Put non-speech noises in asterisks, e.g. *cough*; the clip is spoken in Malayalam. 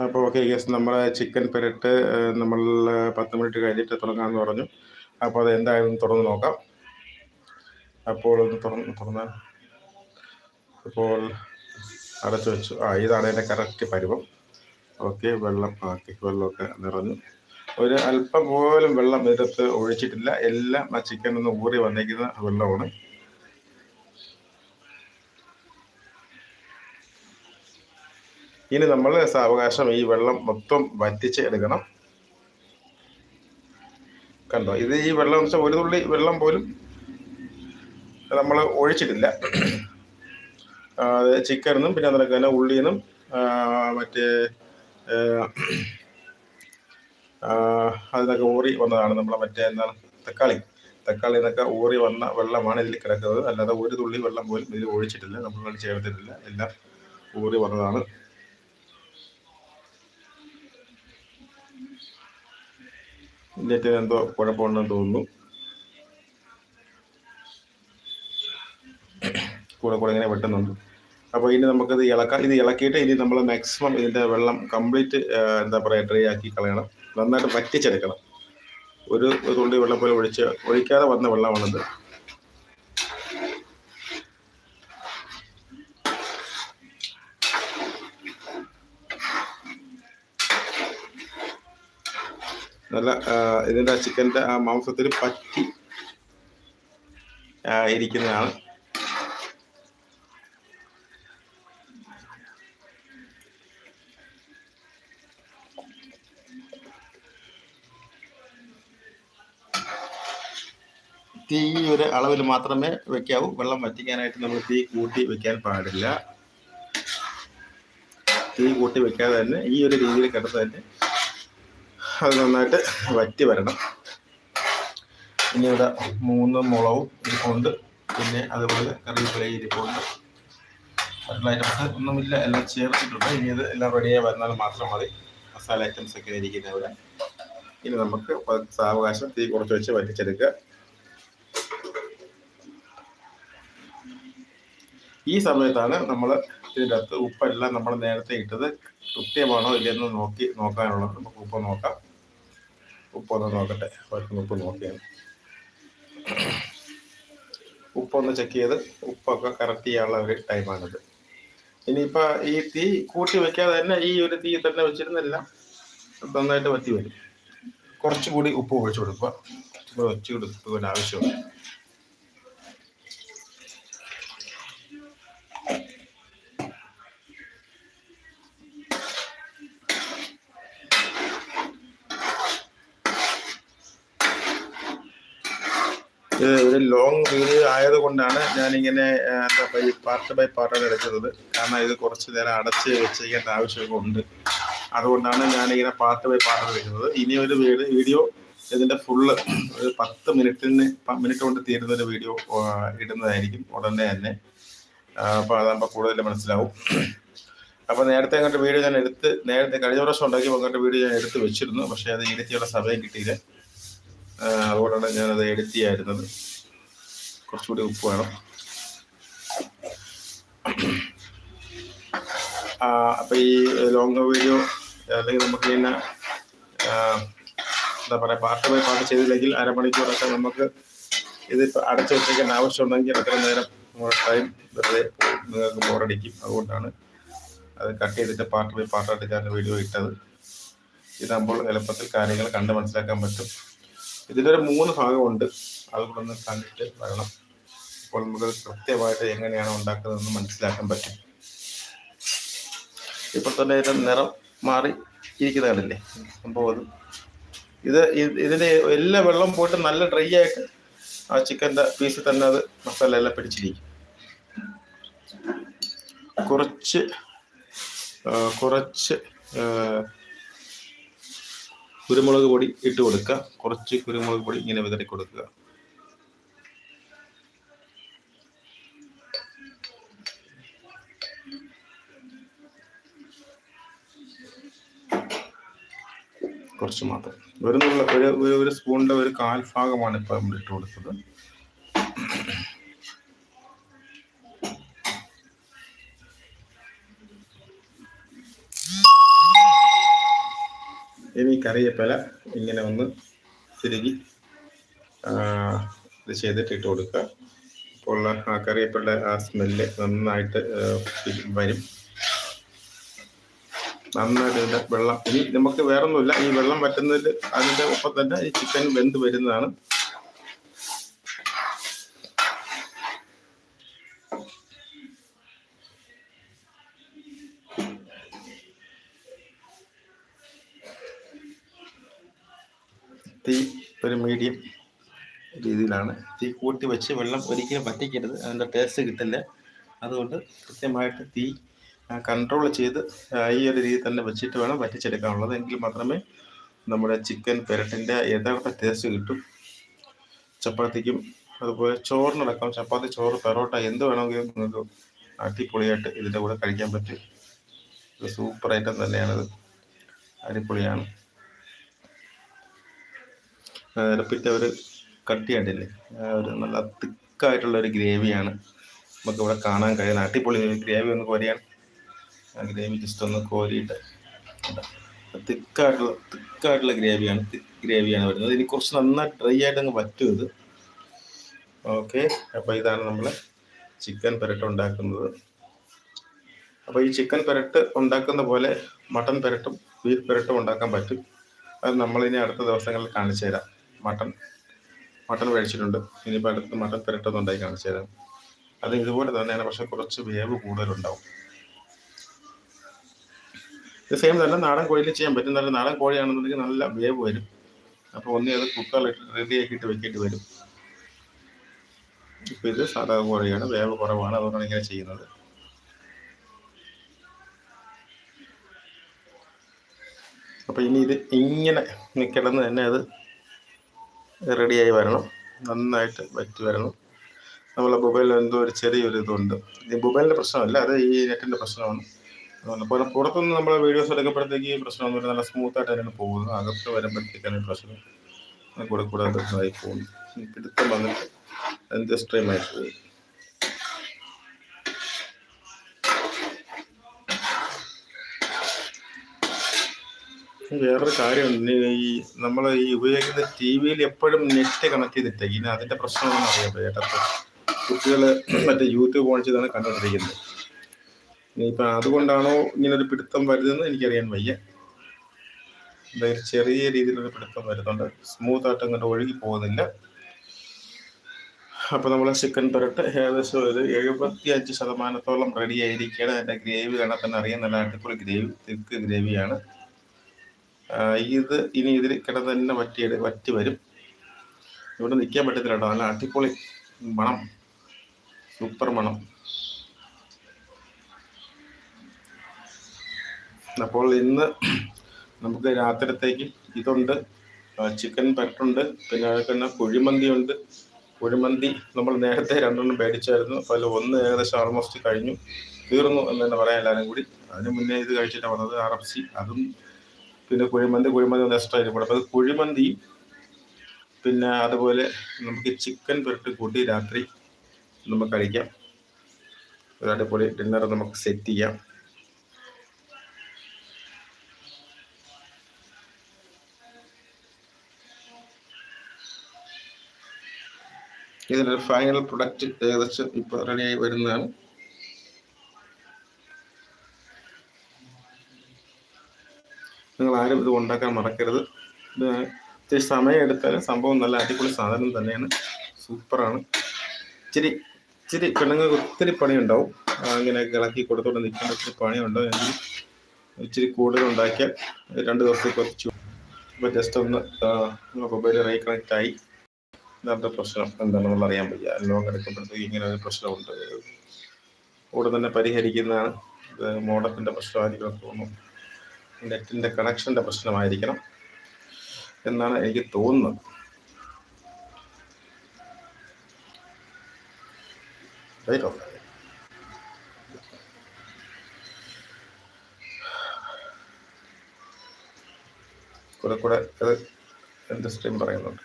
അപ്പോൾ ഓക്കെ യെസ് നമ്മൾ ചിക്കൻ പെരട്ട് നമ്മൾ പത്ത് മിനിറ്റ് കഴിഞ്ഞിട്ട് തുടങ്ങാമെന്ന് പറഞ്ഞു. അപ്പോൾ അത് എന്തായാലും തുറന്ന് നോക്കാം. അപ്പോൾ ഒന്ന് തുറന്ന് തുറന്നാൽ അപ്പോൾ അടച്ചു വെച്ചു. ആ ഇതാണ് എന്റെ കറക്റ്റ് പരുവം. ഓക്കെ വെള്ളം ആക്കി വെള്ളമൊക്കെ നിറഞ്ഞു. ഒരു അല്പം പോലും വെള്ളം ഇതിനകത്ത് ഒഴിച്ചിട്ടില്ല. എല്ലാം ആ ചിക്കൻ ഒന്ന് ഊറി വന്നിരിക്കുന്ന വെള്ളമാണ്. ഇനി നമ്മൾ സാവകാശം ഈ വെള്ളം മൊത്തം വറ്റിച്ച് എടുക്കണം. കണ്ടോ? ഇത് ഈ വെള്ളം എന്ന് വെച്ചാൽ ഒരു തുള്ളി വെള്ളം പോലും നമ്മൾ ഒഴിച്ചിട്ടില്ല. അത് ചിക്കനും പിന്നെ അതിനൊക്കെ തന്നെ ഉള്ളിന്നും മറ്റേ അതിനൊക്കെ ഊറി വന്നതാണ് നമ്മളെ മറ്റേ എന്താണ്? തക്കാളി. തക്കാളി എന്നൊക്കെ ഊറി വന്ന വെള്ളമാണ് ഇതിൽ കിടക്കുന്നത്. അല്ലാതെ ഒരു തുള്ളി വെള്ളം പോലും ഇതിൽ ഒഴിച്ചിട്ടില്ല. നമ്മൾ ചേർത്തിട്ടില്ല. എല്ലാം ഊറി വന്നതാണ്. നെറ്റിന് എന്തോ കുഴപ്പമുണ്ടെന്ന് തോന്നുന്നു. കൂടെ കൂടെ ഇങ്ങനെ വെട്ടുന്നുണ്ട്. അപ്പോൾ ഇനി നമുക്കിത് ഇളക്കാം. ഇത് ഇളക്കിയിട്ട് ഇനി നമ്മൾ മാക്സിമം ഇതിന്റെ വെള്ളം കംപ്ലീറ്റ് എന്താ പറയുക ഡ്രൈ ആക്കി കളയണം. നന്നായിട്ട് വറ്റിച്ചെടുക്കണം. ഒരു തുള്ളി വെള്ളം പോലെ ഒഴിച്ച് ഒഴിക്കാതെ വന്ന വെള്ളമാണിത്. നല്ല ഇതിന്റെ ചിക്കന്റെ ആ മാംസത്തിൽ പറ്റി ഇരിക്കുന്നതാണ്. തീ ഒരു അളവിൽ മാത്രമേ വെക്കാവൂ. വെള്ളം വറ്റിക്കാനായിട്ട് നമ്മൾ തീ കൂട്ടി വെക്കാൻ പാടില്ല. തീ കൂട്ടി വെക്കാതെ തന്നെ ഈ ഒരു രീതിയിൽ കിടന്ന് അത് നന്നായിട്ട് വറ്റി വരണം. ഇനി ഇവിടെ മൂന്ന് മുളകും ഇരിപ്പുണ്ട് പിന്നെ അതുപോലെ കറിവേപ്പില ഇരിപ്പുണ്ട് മറ്റുള്ള ഐറ്റംസ് ഒന്നുമില്ല എല്ലാം ചേർത്തിട്ടുണ്ട്. ഇനി അത് എല്ലാം റെഡിയായി വരുന്നാൽ മാത്രം മതി. മസാല ഐറ്റംസ് ഒക്കെ ഇരിക്കുന്ന ഇവിടെ. ഇനി നമുക്ക് സാവകാശം തീ കുറച്ച് വെച്ച് വറ്റിച്ചെടുക്കുക. ഈ സമയത്താണ് നമ്മൾ ഇതിന്റെ അകത്ത് ഉപ്പെല്ലാം നമ്മൾ നേരത്തെ ഇട്ടത് കൃത്യമാണോ ഇല്ലെന്ന് നോക്കി നോക്കാനുള്ളത്. നമുക്ക് ഉപ്പ് നോക്കാം. ഉപ്പൊന്ന് നോക്കട്ടെ. ഉപ്പ് നോക്കിയാണ് ഉപ്പൊന്ന് ചെക്ക് ചെയ്ത് ഉപ്പൊക്കെ കറക്റ്റ് ചെയ്യാനുള്ള ഒരു ടൈമാണിത് ഇനിയിപ്പോൾ ഈ തീ കൂട്ടി വെക്കാതെ തന്നെ ഈ ഒരു തീ തന്നെ വെച്ചിരുന്നില്ല നന്നായിട്ട് വറ്റി വരും. കുറച്ചുകൂടി ഉപ്പ് ഒഴിച്ചു കൊടുക്കുക. വെച്ച് കൊടുക്കുക ഒരു ലോങ് വീഡിയോ ആയതുകൊണ്ടാണ് ഞാനിങ്ങനെ എന്താ ഈ പാർട്ട് ബൈ പാർട്ടാണ് എടുക്കുന്നത്. കാരണം ഇത് കുറച്ച് നേരം അടച്ച് വെച്ചേക്കേണ്ട ആവശ്യമൊക്കെ ഉണ്ട്. അതുകൊണ്ടാണ് ഞാനിങ്ങനെ പാർട്ട് ബൈ പാർട്ട് എടുക്കുന്നത്. ഇനി ഒരു വീഡിയോ ഇതിന്റെ ഫുള്ള് ഒരു പത്ത് മിനിറ്റിന് മിനിറ്റ് കൊണ്ട് തീരുന്ന ഒരു വീഡിയോ ഇടുന്നതായിരിക്കും. ഉടനെ തന്നെ. അപ്പോൾ അതാകുമ്പോൾ കൂടുതൽ മനസ്സിലാവും. അപ്പോൾ നേരത്തെ അങ്ങോട്ട് വീഡിയോ ഞാൻ എടുത്ത് നേരത്തെ കഴിഞ്ഞ പ്രാവശ്യം ഉണ്ടാക്കിയപ്പോൾ അങ്ങോട്ട് വീഡിയോ ഞാൻ എടുത്ത് വെച്ചിരുന്നു. പക്ഷേ അത് എഡിറ്റ് സമയം കിട്ടിയില്ല. അതുകൊണ്ടാണ് അത് എഡിറ്റ് ചെയ്യായിരുന്നത് കുറച്ചുകൂടി ഉപ്പ് വേണം. അപ്പം ഈ ലോങ് വീഡിയോ അല്ലെങ്കിൽ നമുക്ക് ഇങ്ങനെ എന്താ പറയുക പാർട്ട് ബൈ പാർട്ട് ചെയ്തില്ലെങ്കിൽ അരമണിക്കൂറൊക്കെ നമുക്ക് ഇത് അടച്ചു വെച്ചേക്കാൻ ആവശ്യമുണ്ടെങ്കിൽ അത്ര നേരം ടൈം വെറുതെ നിങ്ങൾക്ക് ബോറടിക്കും അതുകൊണ്ടാണ് അത് കട്ട് ചെയ്തിട്ട് പാർട്ട് ബൈ പാർട്ടായിട്ട് ഞാൻ വീഡിയോ ഇട്ടത്. ഇതാകുമ്പോൾ എളുപ്പത്തിൽ കാര്യങ്ങൾ കണ്ട് മനസ്സിലാക്കാൻ പറ്റും. ഇതിലൊരു മൂന്ന് ഭാഗമുണ്ട്. അതുകൂടെ ഒന്ന് കണ്ടിട്ട് വരണം. അപ്പോൾ നമുക്ക് കൃത്യമായിട്ട് എങ്ങനെയാണ് ഉണ്ടാക്കുന്നതെന്ന് മനസ്സിലാക്കാൻ പറ്റും. ഇപ്പോൾ തന്നെ ഇതിന്റെ നിറം മാറി ഇരിക്കുന്നതല്ലേ സംഭവം അത് ഇത് ഇതിന്റെ എല്ലാ വെള്ളം പോയിട്ട് നല്ല ഡ്രൈ ആയിട്ട് ആ ചിക്കന്റെ പീസിൽ തന്നെ അത് മസാല എല്ലാം പിടിച്ചിരിക്കും. കുറച്ച് കുറച്ച് കുരുമുളക് പൊടി ഇട്ട് കൊടുക്കുക. കുറച്ച് കുരുമുളക് പൊടി ഇങ്ങനെ വിതറി കൊടുക്കുക. കുറച്ച് മാത്രം. ഒരു ഒരു ഒരു സ്പൂണിന്റെ ഒരു കാൽ ഭാഗമാണ് ഇപ്പൊ നമ്മൾ ഇട്ട് കൊടുത്തത്. കറിവേപ്പില ഇങ്ങനെ ഒന്ന് തിരുകി ഇത് ചെയ്തിട്ട് ഇട്ട് കൊടുക്കുക അപ്പോൾ ആ കറിവേപ്പിലയുടെ ആ സ്മെല്ല് നന്നായിട്ട് വരും. നന്നായിട്ട് ഇതിന്റെ വെള്ളം ഇനി നമുക്ക് വേറൊന്നുമില്ല. ഈ വെള്ളം വറ്റുന്നതിൽ അതിന്റെ ഒപ്പം തന്നെ ഈ ചിക്കൻ വെന്ത് വരുന്നതാണ്. തീ ഒരു മീഡിയം രീതിയിലാണ്. തീ കൂട്ടി വെച്ച് വെള്ളം ഒരിക്കലും വറ്റിക്കരുത്. അതിന്റെ ടേസ്റ്റ് കിട്ടില്ല. അതുകൊണ്ട് കൃത്യമായിട്ട് തീ കൺട്രോൾ ചെയ്ത് ഈ ഒരു രീതിയിൽ തന്നെ വെച്ചിട്ട് വേണം വറ്റിച്ചെടുക്കാനുള്ളത്. എങ്കിൽ മാത്രമേ നമ്മുടെ ചിക്കൻ പെരട്ടിന്റെ യഥാർത്ഥ ടേസ്റ്റ് കിട്ടും. ചപ്പാത്തിക്കും അതുപോലെ ചോറിനടക്കം ചപ്പാത്തി ചോറ് പെറോട്ട എന്ത് വേണമെങ്കിലും നിങ്ങൾക്ക് അടിപൊളിയായിട്ട് ഇതിന്റെ കൂടെ കഴിക്കാൻ പറ്റും. സൂപ്പർ ഐറ്റം തന്നെയാണത്. അടിപൊളിയാണ്. നിരപ്പിറ്റ ഒരു കട്ടിയായിട്ടില്ലേ ഒരു നല്ല തിക്കായിട്ടുള്ള ഒരു ഗ്രേവിയാണ്. നമുക്ക് ഇവിടെ കാണാൻ കഴിയുന്ന അടിപൊളി ഗ്രേവി ഒന്ന് കോരിയാണ്. ആ ഗ്രേവി ജസ്റ്റ് ഒന്ന് കോരിയിട്ട് തിക്കായിട്ടുള്ള തിക്കായിട്ടുള്ള ഗ്രേവിയാണ് തിക്ക് ഗ്രേവിയാണ് വരുന്നത്. ഇനി കുറച്ച് നന്നായി ഡ്രൈ ആയിട്ട് അങ്ങ് പറ്റും ഇത്. ഓക്കെ. അപ്പോൾ ഇതാണ് നമ്മൾ ചിക്കൻ പെരട്ട് ഉണ്ടാക്കുന്നത്. അപ്പോൾ ഈ ചിക്കൻ പെരട്ട് ഉണ്ടാക്കുന്ന പോലെ മട്ടൻ പെരട്ടും ബീഫ് പെരട്ടും ഉണ്ടാക്കാൻ പറ്റും. അത് നമ്മളിനി അടുത്ത ദിവസങ്ങളിൽ കാണിച്ചു തരാം മട്ടൺ മട്ടൺ മേടിച്ചിട്ടുണ്ട്. ഇനിയിപ്പോൾ അടുത്ത് മട്ടൺ പെരട്ടൊന്നും കാണിച്ചു തരാം. അത് ഇതുപോലെ തന്നെയാണ് പക്ഷെ കുറച്ച് വേവ് കൂടുതലുണ്ടാവും. ഇത് സെയിം നല്ല നാടൻ കോഴിയിൽ ചെയ്യാൻ പറ്റും. നല്ല നാടൻ കോഴിയാണെന്നുണ്ടെങ്കിൽ നല്ല വേവ് വരും. അപ്പോൾ ഒന്നേ അത് കുക്കറിലിട്ട് റെഡി ആക്കിയിട്ട് വെക്കേണ്ടി വരും. ഇപ്പം ഇത് സാധാ കോഴിയാണ് വേവ് കുറവാണ് അതുകൊണ്ടാണ് ഇങ്ങനെ ചെയ്യുന്നത്. അപ്പോൾ ഇനി ഇത് ഇങ്ങനെ കിടന്ന് തന്നെ അത് റെഡിയായി വരണം. നന്നായിട്ട് വറ്റി വരണം. നമ്മളെ മൊബൈലിൽ എന്തോ ഒരു ചെറിയൊരു ഇതുണ്ട്. ഈ മൊബൈലിന്റെ പ്രശ്നമല്ല അത് ഈ നെറ്റിന്റെ പ്രശ്നമാണ്. അപ്പോൾ പുറത്തുനിന്ന് നമ്മൾ വീഡിയോസ് എടുക്കുമ്പോഴത്തേക്ക് ഈ പ്രശ്നമൊന്നുമില്ല നല്ല സ്മൂത്തായിട്ട് തന്നെയാണ് പോകുന്നത് അകത്ത് വരുമ്പോഴത്തേക്കാണ് ഈ പ്രശ്നം. കൂടെ കൂടെ ആയി പോകുന്നു. പിടുത്തം വന്നിട്ട് എന്ത് സ്ട്രീമായി വേറൊരു ഇനി ഈ നമ്മൾ ഈ ഉപയോഗിക്കുന്ന ടി വിയിൽ എപ്പോഴും നെറ്റ് കണക്ട് ചെയ്തിട്ട് ഇനി അതിന്റെ പ്രശ്നമാണെന്ന് അറിയാം ഏട്ടത്ത് കുട്ടികൾ *clears throat* മറ്റേ യൂട്യൂബ് ഓൺ ചെയ്താണ് കണ്ടുകൊണ്ടിരിക്കുന്നത്. ഇനിയിപ്പോൾ അതുകൊണ്ടാണോ ഇങ്ങനെ ഒരു പിടുത്തം വരുന്നതെന്ന് എനിക്കറിയാൻ വയ്യ. എന്തായാലും ചെറിയ രീതിയിലൊരു പിടുത്തം വരുന്നുണ്ട്. സ്മൂത്ത് ആയിട്ട് അങ്ങോട്ട് ഒഴുകി പോകുന്നില്ല. അപ്പോൾ നമ്മൾ ചിക്കൻ പെരട്ട് ഏകദേശം ഒരു എഴുപത്തി അഞ്ച് ശതമാനത്തോളം റെഡി ആയിരിക്കുകയാണ്. അതിന്റെ ഗ്രേവി കാണാൻ തന്നെ അറിയാം. നല്ല അടിപൊളി ഗ്രേവി തിക്ക് ഗ്രേവിയാണ് ഇത് ഇനി ഇതിൽ കിടന്ന് തന്നെ വറ്റി വറ്റി വരും. ഇവിടെ നിൽക്കാൻ പറ്റത്തില്ല കേട്ടോ. നല്ല അടിപൊളി മണം. സൂപ്പർ മണം. അപ്പോൾ ഇന്ന് നമുക്ക് രാത്രിത്തേക്ക് ഇതുണ്ട്. ചിക്കൻ പെട്ടുണ്ട് പിന്നെ അതിൽ തന്നെ കുഴിമന്തി ഉണ്ട്. കുഴിമന്തി നമ്മൾ നേരത്തെ രണ്ടെണ്ണം മേടിച്ചായിരുന്നു. അതിൽ ഒന്ന് ഏകദേശം ആൾമോസ്റ്റ് കഴിഞ്ഞു. തീർന്നു എന്ന് തന്നെ പറയാം എല്ലാവരും കൂടി. അതിന് മുന്നേ ഇത് കഴിച്ചിട്ടാണ് വന്നത്. ആർ എഫ് സി അതും പിന്നെ കുഴിമന്തി കുഴിമന്തി ഒന്ന് എക്സ്ട്രാ ആയിട്ട് അപ്പോൾ കുഴിമന്തി പിന്നെ അതുപോലെ നമുക്ക് ചിക്കൻ പുരട്ട് കൂട്ടി രാത്രി നമുക്ക് കഴിക്കാം. ഒരു അടിപൊളി ഡിന്നർ നമുക്ക് സെറ്റ് ചെയ്യാം. ഇതിന്റെ ഫൈനൽ പ്രൊഡക്റ്റ് ഏകദേശം ഇപ്പോൾ റെഡിയായി വരുന്നതാണ്. നിങ്ങൾ ആരും ഇത് ഉണ്ടാക്കാൻ മറക്കരുത്. ഇത് ഇത്തിരി സമയം എടുത്താലും സംഭവം നല്ല അടിപൊളി സാധനം തന്നെയാണ്. സൂപ്പറാണ്. ഇച്ചിരി ഇച്ചിരി പെണ്ണുങ്ങൾക്ക് ഒത്തിരി പണിയുണ്ടാവും. അങ്ങനെ ഇളക്കി കൊടുത്തോണ്ട് നിൽക്കേണ്ട ഒത്തിരി പണിയുണ്ടാവും എങ്കിൽ ഇച്ചിരി കൂടുതൽ ഉണ്ടാക്കിയാൽ രണ്ട് ദിവസത്തേക്ക് കുറച്ചു അപ്പോൾ ജസ്റ്റ് ഒന്ന് മൊബൈൽ റീകണക്റ്റ് ആയി. ഇന്നത്തെ പ്രശ്നം എന്താണെന്നുള്ള അറിയാൻ വയ്യ. ലോങ് എടുക്കുമ്പോഴത്തേക്ക് ഇങ്ങനെ ഒരു പ്രശ്നമുണ്ട്. കൂടെ തന്നെ പരിഹരിക്കുന്നതാണ്. ഇത് മോഡത്തിന്റെ പ്രശ്നമായിരിക്കും തോന്നുന്നു. നെറ്റിന്റെ കണക്ഷന്റെ പ്രശ്നമായിരിക്കണം എന്നാണ് എനിക്ക് തോന്നുന്നത്. കൂടെ കൂടെ അത് എന്ത് സ്ട്രീം പറയുന്നുണ്ട്